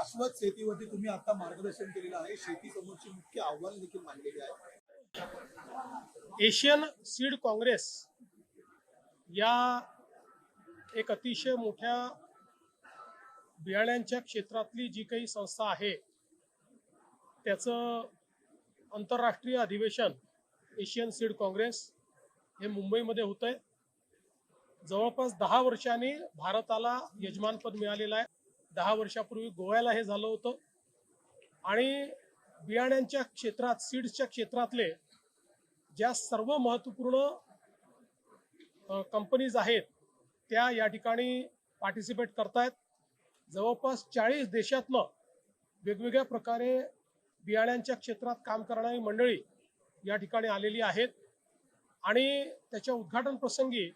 शाश्वत शेतीवरती तुम्ही आता मार्गदर्शन केलेलं आहे. शेती समोरची मुख्य आव्हान देखील मांडलेली आहे एशियन सीड काँग्रेस या एक अतिशय मोठ्या बियाण्यांच्या क्षेत्रातली जी काही संस्था आहे त्याचं आंतरराष्ट्रीय अधिवेशन एशियन सीड काँग्रेस हे मुंबईमध्ये होतं आहे जवळपास दहा वर्षांनी भारताला यजमानपद मिळालेलं आहे. दहा वर्षापूर्वी गोव्याला हे झालं होतं. आणि बियाण्यांच्या क्षेत्रात सीड्सच्या क्षेत्रातले ज्या सर्व महत्त्वपूर्ण कंपनीज आहेत त्या या ठिकाणी पार्टिसिपेट करतायत. जवळपास चाळीस देशातनं वेगवेगळ्या प्रकारे बियाण्यांच्या क्षेत्रात काम करणारी मंडळी या ठिकाणी आलेली आहेत. आणि त्याच्या उद्घाटन प्रसंगी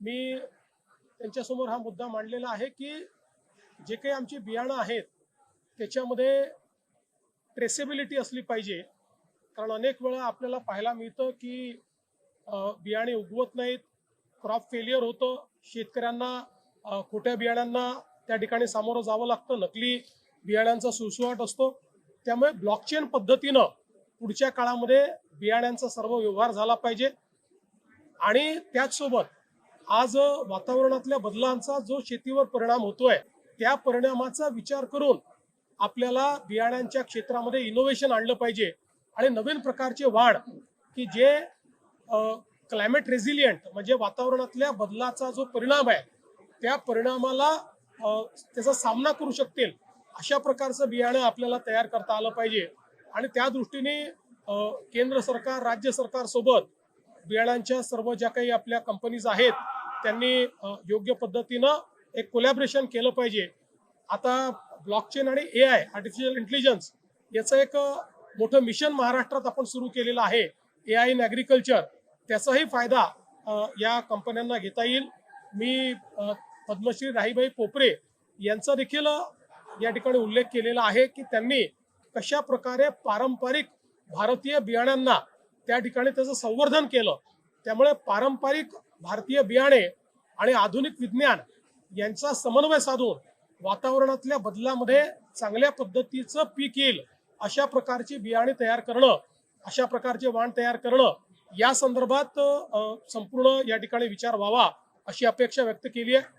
मी त्यांच्यासमोर हा मुद्दा मांडलेला आहे की जे काही आमची बियाणं आहेत त्याच्यामध्ये ट्रेसेबिलिटी असली पाहिजे. कारण अनेक वेळा आपल्याला पाहायला मिळतं की बियाणे उगवत नाहीत क्रॉप फेलियर होतं शेतकऱ्यांना खोट्या बियाण्यांना त्या ठिकाणी सामोरं जावं लागतं नकली बियाण्यांचा सुसुवाट असतो. त्यामुळे ब्लॉकचेन पद्धतीनं पुढच्या काळामध्ये बियाण्यांचा सर्व व्यवहार झाला पाहिजे. आणि त्याचसोबत आज वातावरणातल्या बदलांचा जो शेतीवर परिणाम होतोय त्या परिणामाचा विचार करून आपल्याला बियाण्यांच्या क्षेत्रामध्ये इनोव्हेशन आणलं पाहिजे. आणि नवीन प्रकारचे वाढ की जे क्लायमेट रेझिलियंट म्हणजे वातावरणातल्या बदलाचा जो परिणाम आहे त्या परिणामाला त्याचा सामना करू शकतील अशा प्रकारचं बियाणं आपल्याला तयार करता आलं पाहिजे. आणि त्या दृष्टीने केंद्र सरकार राज्य सरकार सोबत बियाणांच्या सर्व ज्या काही आपल्या कंपनीज आहेत त्यांनी योग्य पद्धतीनं एक कोलॅबरेशन केलं पाहिजे. आता ब्लॉकचेन आणि ए आय आर्टिफिशियल इंटेलिजन्स याचं एक मोठं मिशन महाराष्ट्रात आपण सुरू केलेलं आहे. ए आय इन ॲग्रिकल्चर त्याचाही फायदा या कंपन्यांना घेता येईल. मी पद्मश्री राहीबाई पोपरे यांचा देखील या ठिकाणी उल्लेख केलेला आहे की त्यांनी कशा प्रकारे पारंपरिक भारतीय बियाण्यांना त्या ठिकाणी त्याचं संवर्धन केलं. त्यामुळे पारंपरिक भारतीय बियाणे आणि आधुनिक विज्ञान यांचा समन्वय साधून वातावरणातल्या बदलामध्ये चांगल्या पद्धतीचं पीक येईल अशा प्रकारची बियाणे तयार करणं अशा प्रकारचे वाण तयार करणं या संदर्भात संपूर्ण या ठिकाणी विचार व्हावा अशी अपेक्षा व्यक्त केली आहे.